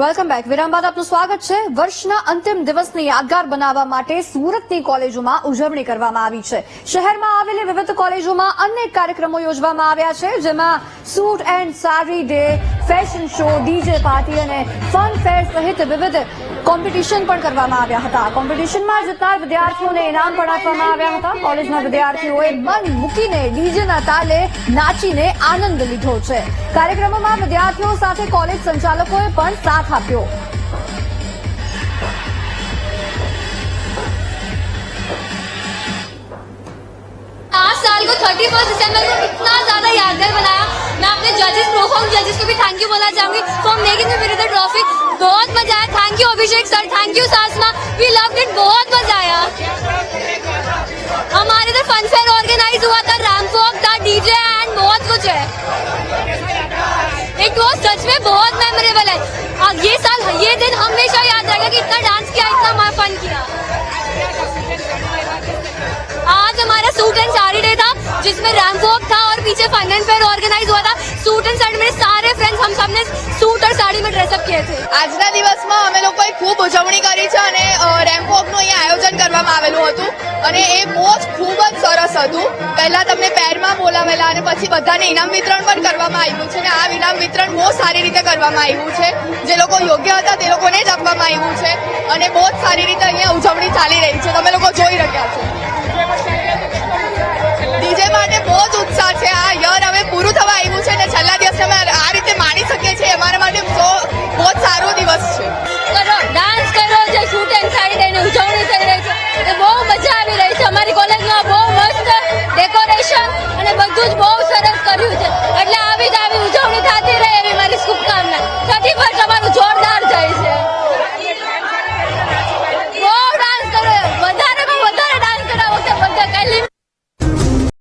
Welcome back વિરામ બાદ આપનું સ્વાગત છે. વર્ષના અંતિમ દિવસને યાદગાર બનાવવા માટે સુરતની કોલેજોમાં ઉજવણી કરવામાં આવી છે. શહેરમાં આવેલી વિવિધ કોલેજોમાં અનેક કાર્યક્રમો યોજવામાં આવ્યા છે, જેમાં suit and sari day fashion show DJ party અને ફન ફેર સહિત વિવિધ કોમ્પિટિશન પણ કરવામાં આવ્યા હતા કોમ્પિટિશનમાં જીતનાર વિદ્યાર્થીઓને ઇનામ પણ આપવામાં આવ્યા હતા કોલેજના વિદ્યાર્થીઓએ મન મૂકીને ડીજેના તાલે નાચીને આનંદ લીધો છે કાર્યક્રમોમાં વિદ્યાર્થીઓ સાથે કોલેજ સંચાલકોએ પણ સાથ આપ્યો आज साल को थर्टी फर्स्ट दिसंबर को जजेस जजेस को भी थैंक यू बोलना चाहूँगी for making me with the trophy बहुत मज़ा आया। Thank you Abhishek sir thank you सासमा we love it बहुत मज़ा आया। हमारे इधर फन फेयर ऑर्गेनाइज हुआ था। रैम्प वॉक था डीजे एंड बहुत कुछ है। इट वॉज़ सच में बहुत मेमोरेबल है। अब ये साल, ये दिन हमेशा याद रहेगा कि इतना डांस किया, इतना फन किया। आज हमारा सूट एंड साड़ी डे था, जिसमें रैम्प वॉक था और पीछे एंड फेयर ऑर्गेनाइज हुआ था। આજના દિવસમાં અમે લોકોએ ખૂબ ઉજવણી કરી છે અને રેમ્પ અહીંયા આયોજન કરવામાં આવેલું હતું. અને એ બહુ જ ખૂબ જ સરસ હતું. પહેલાં તમને પેરમાં બોલાવેલા અને પછી બધાને ઇનામ વિતરણ પણ કરવામાં આવ્યું છે અને આ ઇનામ વિતરણ બહુ સારી રીતે કરવામાં આવ્યું છે. જે લોકો યોગ્ય હતા તે લોકોને જ આપવામાં આવ્યું છે. અને બહુ જ સારી રીતે અહીંયા ઉજવણી ચાલી રહી છે. તમે લોકો જોઈ રહ્યા છો. futebol